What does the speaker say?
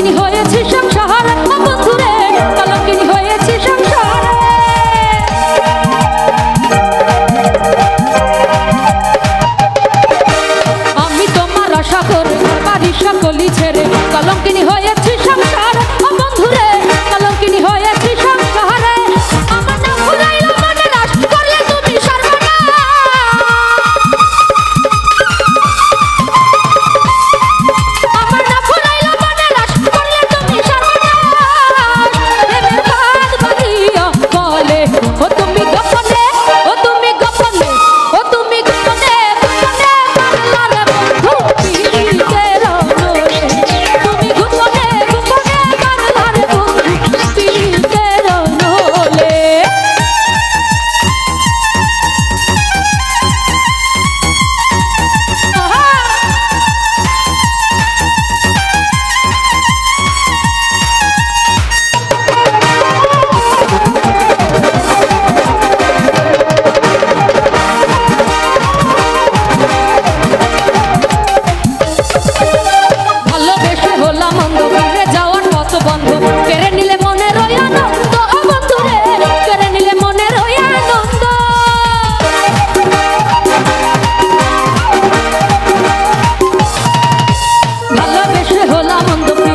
কলঙ্কিনী হয়েছে সংসারে। বন্ধুরে, কলঙ্কিনী হয়েছে সংসারে। আমি তোমার আশা করে পারি সকলি ছেড়ে কলঙ্কিনী হয়েছি বেশ হলাম অন্ধকার।